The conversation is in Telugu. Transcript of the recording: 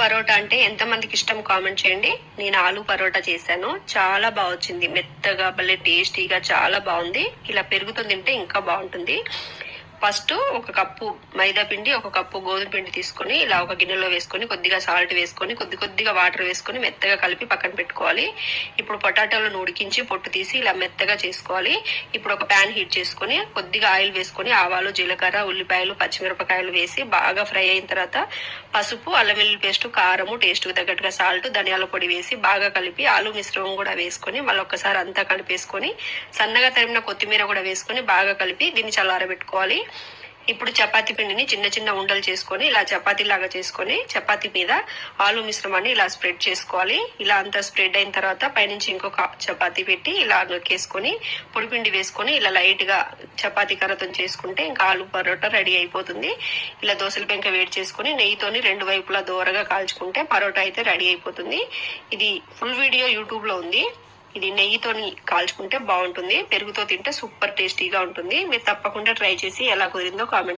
పరోటా అంటే ఎంతమందికి ఇష్టం కామెంట్ చేయండి. నేను ఆలు పరోటా చేశాను. చాలా బాగా వచ్చింది. మెత్తగా భలే టేస్టీగా చాలా బాగుంది. ఇలా పెరుగుతో తింటే ఇంకా బాగుంటుంది. ఫస్ట్ ఒక కప్పు మైదా పిండి ఒక కప్పు గోధుమ పిండి తీసుకొని ఇలా ఒక గిన్నెలో వేసుకొని కొద్దిగా సాల్ట్ వేసుకొని కొద్ది కొద్దిగా వాటర్ వేసుకొని మెత్తగా కలిపి పక్కన పెట్టుకోవాలి. ఇప్పుడు పొటాటోలను ఉడికించి పొట్టు తీసి ఇలా మెత్తగా చేసుకోవాలి. ఇప్పుడు ఒక ప్యాన్ హీట్ చేసుకొని కొద్దిగా ఆయిల్ వేసుకొని ఆవాలు జీలకర్ర ఉల్లిపాయలు పచ్చిమిరపకాయలు వేసి బాగా ఫ్రై అయిన తర్వాత పసుపు అల్లం వెల్లుల్లి పేస్ట్ కారము టేస్ట్ తగ్గట్టుగా సాల్ట్ ధనియాల పొడి వేసి బాగా కలిపి ఆలు మిశ్రమం కూడా వేసుకొని మళ్ళీ ఒక్కసారి అంతా కలిపేసుకొని సన్నగా తరిమిన కొత్తిమీర కూడా వేసుకొని బాగా కలిపి దీన్ని చల్లారబెట్టుకోవాలి. ఇప్పుడు చపాతీ పిండిని చిన్న చిన్న ఉండలు చేసుకొని ఇలా చపాతీ లాగా చేసుకొని చపాతీ మీద ఆలు మిశ్రమాన్ని ఇలా స్ప్రెడ్ చేసుకోవాలి. ఇలా అంతా స్ప్రెడ్ అయిన తర్వాత పైనుంచి ఇంకొక చపాతీ పెట్టి ఇలా నొక్కేసుకొని పొడిపిండి వేసుకొని ఇలా లైట్గా చపాతీ కర్రతో చేసుకుంటే ఇంకా ఆలు పరోటా రెడీ అయిపోతుంది. ఇలా దోశల పెంక వేడి చేసుకొని నెయ్యితోని రెండు వైపులా దోరగా కాల్చుకుంటే పరోటా అయితే రెడీ అయిపోతుంది. ఇది ఫుల్ వీడియో యూట్యూబ్లో ఉంది. ఇది నెయ్యితో కాల్చుకుంటే బాగుంటుంది. పెరుగుతో తింటే సూపర్ టేస్టీగా ఉంటుంది. మీరు తప్పకుండా ట్రై చేసి ఎలా కుదిరిందో కామెంట్